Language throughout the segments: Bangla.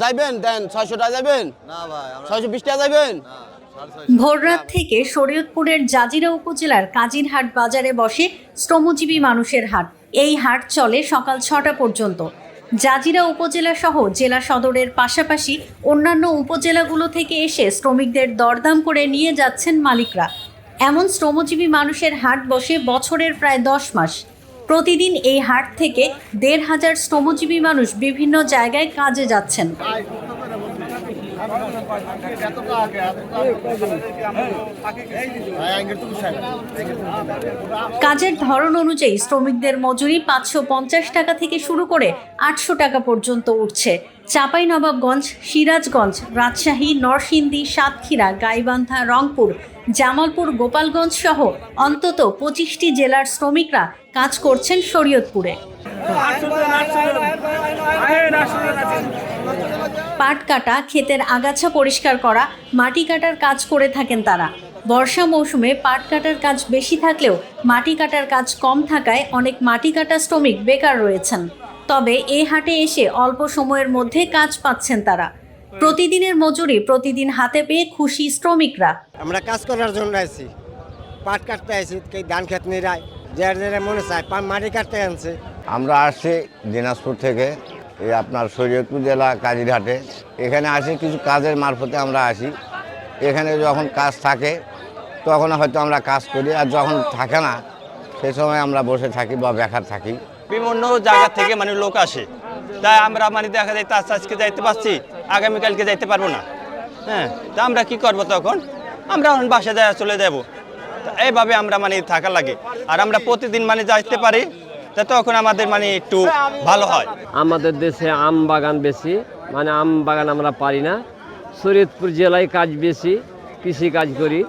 যাইবেন দেন ছয়শো টাকা যাবেন না ভাই ছয়শো বিশ টাকা যাইবেন। ভোররাত থেকে শরীয়তপুরের জাজিরা উপজেলার কাজিরহাট বাজারে বসে শ্রমজীবী মানুষের হাট। এই হাট চলে সকাল ছটা পর্যন্ত। জাজিরা উপজেলা সহ জেলা সদরের পাশাপাশি অন্যান্য উপজেলাগুলো থেকে এসে শ্রমিকদের দরদাম করে নিয়ে যাচ্ছেন মালিকরা। এমন শ্রমজীবী মানুষের হাট বসে বছরের প্রায় দশ মাস। প্রতিদিন এই হাট থেকে দেড় হাজার শ্রমজীবী মানুষ বিভিন্ন জায়গায় কাজে যাচ্ছেন। কাজের ধরন অনুযায়ী শ্রমিকদের মজুরি পাঁচশো পঞ্চাশ টাকা থেকে শুরু করে আটশো টাকা পর্যন্ত উঠছে। চাপাই নবাবগঞ্জ সিরাজগঞ্জ, রাজশাহী, নরসিংদী, সাতক্ষীরা, গাইবান্ধা, রংপুর, জামালপুর, গোপালগঞ্জ সহ অন্তত পঁচিশটি জেলার শ্রমিকরা কাজ করছেন শরীয়তপুরে। পাট কাটা ক্ষেতের আগাছা পরিষ্কার করা, মাটি কাটার কাজ করে থাকেন তারা। বর্ষা মৌসুমে পাট কাটার কাজ বেশি থাকলেও মাটি কাটার কাজ কম থাকায় অনেক মাটি কাটা শ্রমিক বেকার রয়েছেন। তবে এই হাটে এসে অল্প সময়ের মধ্যে কাজ পাচ্ছেন তারা। প্রতিদিনের মজুরি প্রতিদিন হাতে পেয়ে খুশি শ্রমিকরা। আমরা কাজ করার জন্য আছি পাট কাটতে আছি কেউ ধান খেত নিরায় যার যারা মনে চায় পা মাটি কাটতে আনছে। আমরা আসছি দিনাজপুর থেকে এই আপনার শরীয়তপুর জেলা কাজিরহাটে এখানে আসি কিছু কাজের মারফতে আমরা আসি। এখানে যখন কাজ থাকে তখন হয়তো আমরা কাজ করি আর যখন থাকে না সে সময় আমরা বসে থাকি বা বেকার থাকি। বিভিন্ন জায়গা থেকে মানে লোক আসে। তাই আমরা মানে দেখা যায় আজ আজকে যাইতে পারছি, আগামীকালকে যাইতে পারব না। হ্যাঁ তা আমরা কি করব তখন? আমরা এখন বাসা যায় চলে যাব এইভাবে আমরা মানে থাকা লাগে। আর আমরা প্রতিদিন মানে যাইতে পারি, তা তখন আমাদের মানে একটু ভালো হয়। আমাদের দেশে আম বাগান বেশি মানে আম বাগান আমরা পারি না। শরীয়তপুর জেলায় কাজ বেশি কৃষি কাজ করি,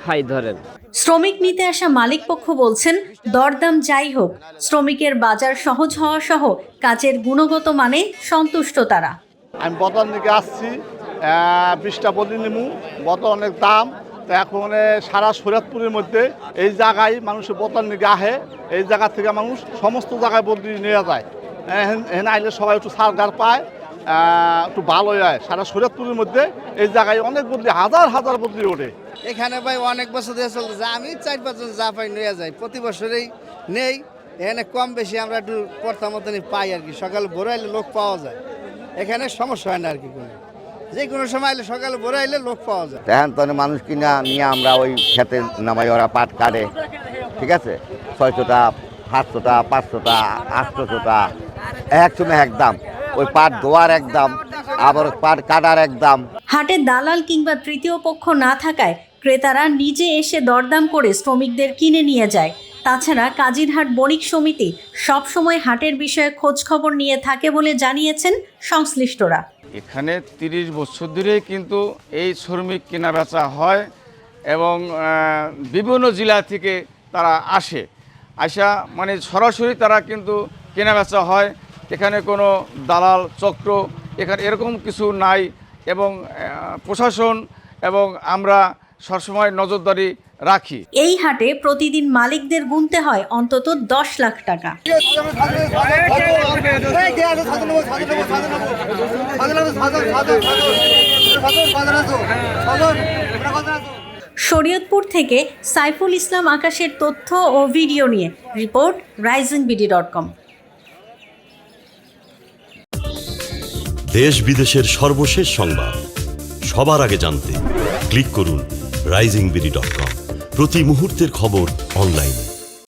খাই ধরেন। শ্রমিক নিতে আসা মালিক পক্ষ বলছেন, দরদাম যাই হোক, শ্রমিকের বাজার সহজ হওয়া সহ কাজের গুণগত মানে সন্তুষ্ট তারা। আমি বতন দিকে আসছি বিশটা বদলি নিমু বতন অনেক দাম, তো এখন সারা শরীয়তপুরের মধ্যে এই জায়গায় মানুষের বতন নিকে আহে, এই জায়গা থেকে মানুষ সমস্ত জায়গায় বদলি নিয়ে যায়। এখানে আইলে সবাই একটু সারগার পায় একটু ভালোই হয়। সারা শরীয়তপুরের মধ্যে এই জায়গায় অনেক বদলি, হাজার হাজার বদলি ওঠে। এখানে ভাই অনেক বছর ধরে চলতেছে। আমি চার পাঁচজন যা পাই নিয়ে যাই। প্রতি বছরেই নেই। এখানে কম বেশি আমরা একটু পড়তাম মতনই পাই আর কি। সকালে ভোর আইলে লোক পাওয়া যায়। এখানে সমস্যা হয় না আর কি কোনো। যে কোনো সময় আইলে সকালে ভোর আইলে লোক পাওয়া যায়। তখন তো মানুষ কিনা নিয়ে আমরা ওই খেতে নামাই ওরা পাট কাটে। ঠিক আছে? ছয়শোটা সাতশোটা পাঁচশোটা আটশোশোটা এক সময় এক দাম। ওই পাট ধোয়ার এক দাম আবার পাট কাটার এক দাম। হাটে দালাল কিংবা তৃতীয় পক্ষ না থাকায় ক্রেতারা নিজে এসে দরদাম করে শ্রমিকদের কিনে নিয়ে যায়। তাছাড়া কাজিরহাট বণিক সমিতি সবসময় হাটের বিষয়ে খোঁজ খবর নিয়ে থাকে বলে জানিয়েছেন সংশ্লিষ্টরা। এখানে তিরিশ বছর ধরে কিন্তু এই শ্রমিক কেনা বেচা হয় এবং বিভিন্ন জেলা থেকে তারা আসে। আসা মানে সরাসরি তারা কিন্তু কেনা বেচা হয়। এখানে কোনো দালাল, চক্র, এখানে এরকম কিছু নাই এবং প্রশাসন এবং আমরা সবসময় নজরদারি রাখি। এই হাটে প্রতিদিন মালিকদের গুনতে হয় অন্তত দশ লাখ টাকা। শরীয়তপুর থেকে সাইফুল ইসলাম আকাশের তথ্য ও ভিডিও নিয়ে report rising BD dot com. দেশ বিদেশের সর্বশেষ সংবাদ। সবার আগে জানতে ক্লিক করুন রাইজিং বিডি ডট কম প্রতি মুহূর্তের খবর অনলাইনে